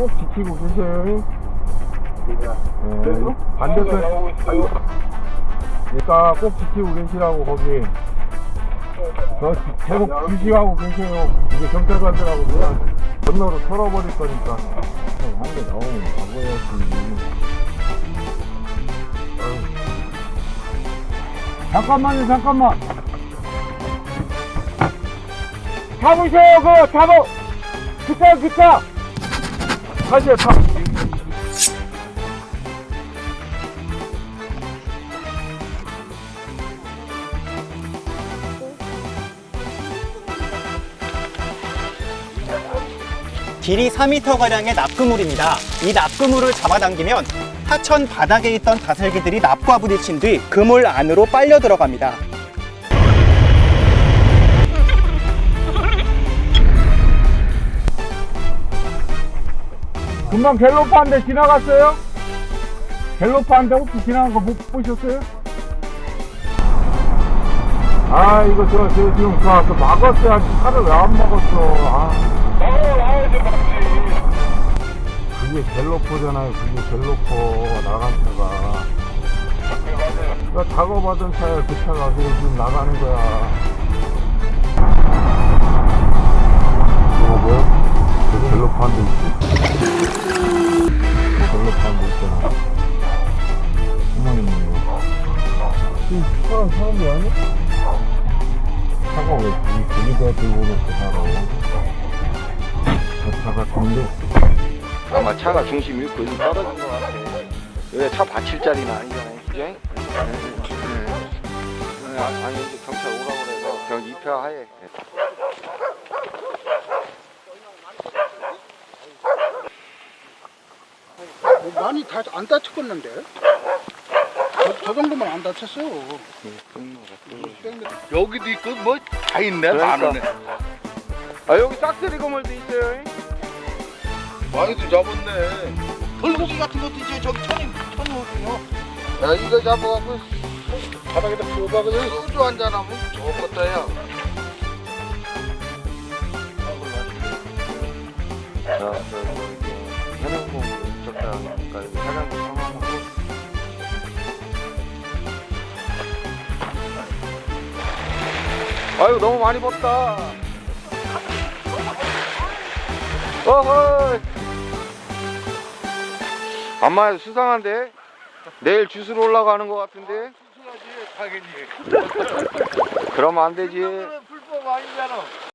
꼭 지키고 계세요. 네, 반대편. 그러니까 꼭 지키고 계시라고 거기. 저 지- 계속 주시하고 계세요. 이게 경찰관들하고 그냥 건너로 털어버릴 거니까. 한개 나오면. 아유. 잠깐만요, 잠깐만. 잡으세요, 그거 잡아. 기차, 기차. 가세요, 가. 길이 4m가량의 납그물입니다. 이 납그물을 잡아당기면 하천 바닥에 있던 다슬기들이 납과 부딪힌 뒤 그물 안으로 빨려 들어갑니다. 금방 대 지나갔어요? 대 혹시 지나간 거 못 보셨어요? 아 이거 저, 저 지금 저, 저 막았어야지 차를 왜안 막았어 아. 그게 갤로퍼잖아요 그게 갤로퍼 나간 차가 그 작업하던 차야 그 차가 지금 나가는 거야 사람 사람이 아니야? 차가 왜이 분위기가 들고 오는지 살아. 저 차가 근데 아마 차가 중심이 거의 떨어진 것 같아. 여기 차 받칠 자리는 아니잖아요. 그죠? 네. 네. 아, 아니, 이제 경찰 오라고 그래서 그냥 입회하에. 뭐 많이 다 안 다쳤겠는데? 저, 저 정도면 안 다쳤어요. 여기도 있고 뭐 다 있네 그러니까. 많으네 아, 여기 싹쓸이 건물도 있어요. 많이도 잡았네 돌고기 같은 것도 이제 저기 천이 천이 오고요. 야 이거 잡아갖고 바닥에다 부어봐 그냥 소주 한잔 하면 좋겠다 야 자, 저, 저, 현행봉 이쪽다니까 사장님 상황하고. 아유, 너무 많이 벗다. 어허. 안마 수상한데? 내일 주스로 올라가는 것 같은데? 당연히 그러면 안 되지. 불법 아니잖아